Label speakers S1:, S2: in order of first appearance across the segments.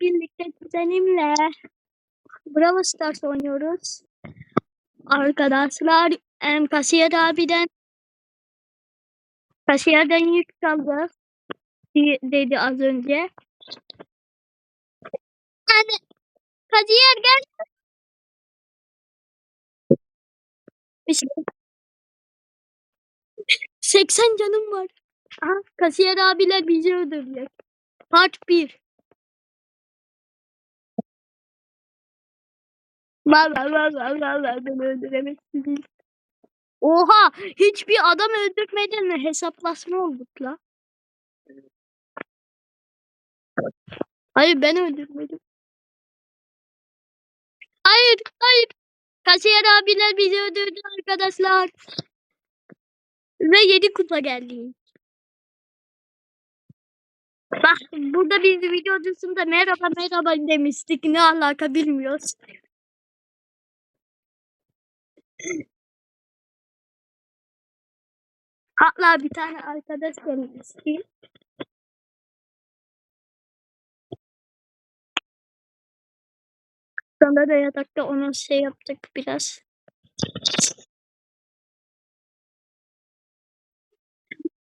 S1: birlikte kuzenimle Bravo Stars oynuyoruz. Arkadaşlar em, Kasiyer abiden Kasiyerden yük dedi az önce. Yani Kasiyer gel. Şey- 80 canım var. Aha, kasiyer abiler bizi öldürecek. Part 1. Valla valla valla beni öldüremezsiniz. Oha hiçbir adam öldürmeden hesaplaşma olduk la. Hayır ben öldürmedim. Hayır hayır. Kasiyer abiler bizi öldürdü arkadaşlar. Ve 7 kupa geldi. Bak burada biz video dışında merhaba merhaba demiştik. Ne alaka bilmiyoruz. Hatta bir tane arkadaş gelmişti. Sonra da yatakta ona şey yaptık biraz.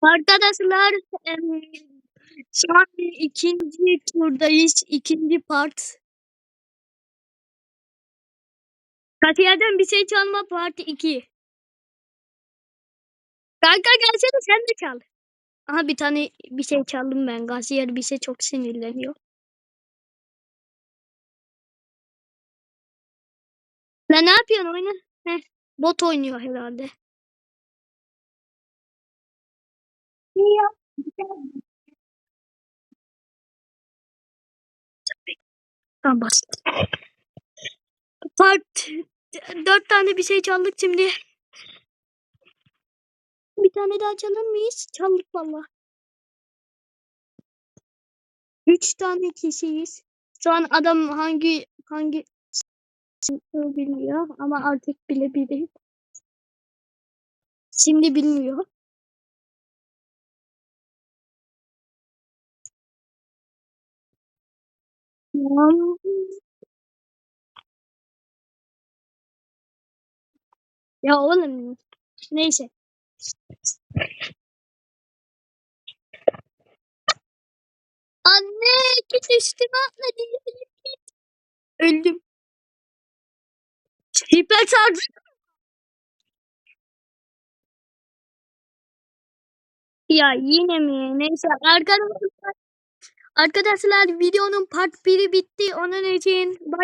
S1: Arkadaşlar şu an ikinci turdayız. ikinci part. Katiyerden bir şey çalma part 2. Kanka gelsene sen de çal. Aha bir tane bir şey çaldım ben. Gaziyer bir şey çok sinirleniyor. Lan ne yapıyorsun oyna? Heh, bot oynuyor herhalde. Tamam bas. Part dört tane bir şey çaldık şimdi. Bir tane daha çalır mıyız? Çaldık valla. Üç tane kişiyiz. Şu an adam hangi hangi bilmiyor ama artık bilebilir. Şimdi bilmiyor. Tamam. Ya oğlum neyse. Anne git üstüme atla diye. Öldüm. Hiper şarj. Ya yine mi? Neyse arkadaşlar. Arkadaşlar videonun part 1'i bitti. Onun için